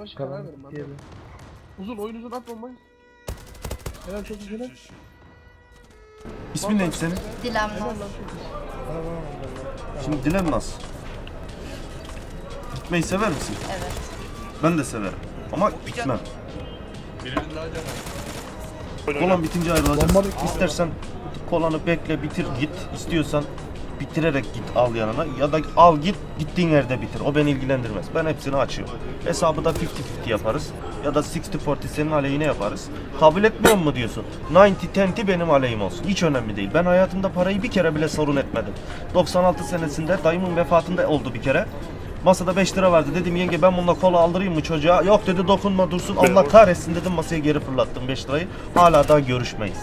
başı karar Tamam. verin. Diğeri. Uzun oyun uzun at bombayı. Helal çok güzel. İsmin neydi senin? Dilem Helal Naz. lan çok güzel. Tamam tamam. Şimdi Dilem Naz. Gitmeyi sever misin? Evet. Ben de severim. Ama gitmem. Birinin daha canı. Kolan bitince bekliyor. İstersen kolanı bekle bitir git. İstiyorsan bitirerek git al yanına ya da al git gittiğin yerde bitir. O beni ilgilendirmez. Ben hepsini açıyorum. Hesabı da 50-50 yaparız. Ya da 60-40 senin aleyhine yaparız. Kabul etmiyor mu diyorsun? 90-10 benim aleyhim olsun. Hiç önemli değil. Ben hayatımda parayı bir kere bile sorun etmedim. 96 senesinde dayımın vefatında oldu bir kere. Masada 5 lira vardı. Dedim yenge ben bununla kola aldırayım mı çocuğa? Yok dedi dokunma dursun. Allah kahretsin dedim masaya geri fırlattım 5 lirayı. Hala daha görüşmeyiz.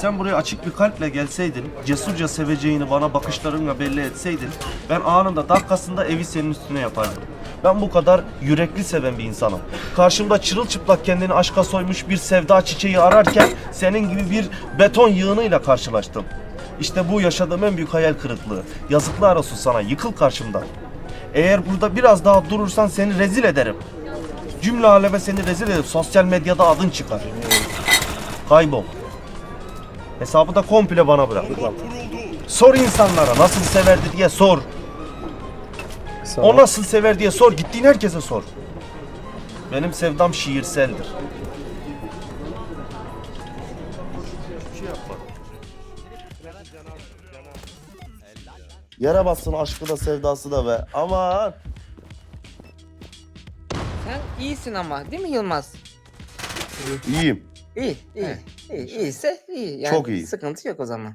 Sen buraya açık bir kalple gelseydin, cesurca seveceğini bana bakışlarınla belli etseydin, ben anında dakikasında evi senin üstüne yapardım. Ben bu kadar yürekli seven bir insanım. Karşımda çırılçıplak kendini aşka soymuş bir sevda çiçeği ararken senin gibi bir beton yığınıyla karşılaştım. İşte bu yaşadığım en büyük hayal kırıklığı. Yazıklar olsun sana, yıkıl karşımdan. Eğer burada biraz daha durursan seni rezil ederim. Cümle aleme seni rezil ederim. Sosyal medyada adın çıkar. Kaybol. Hesabı da komple bana bırak. Sor insanlara nasıl severdi diye sor. Sağ O nasıl sever diye sor. Gittiğin herkese sor. Benim sevdam şiirseldir. Yere bassın aşkı da sevdası da be. Aman. Sen iyisin ama değil mi Yılmaz? İyiyim. İyi, iyi. iyi. İyiyse iyi. Yani Çok iyi. Sıkıntı yok o zaman.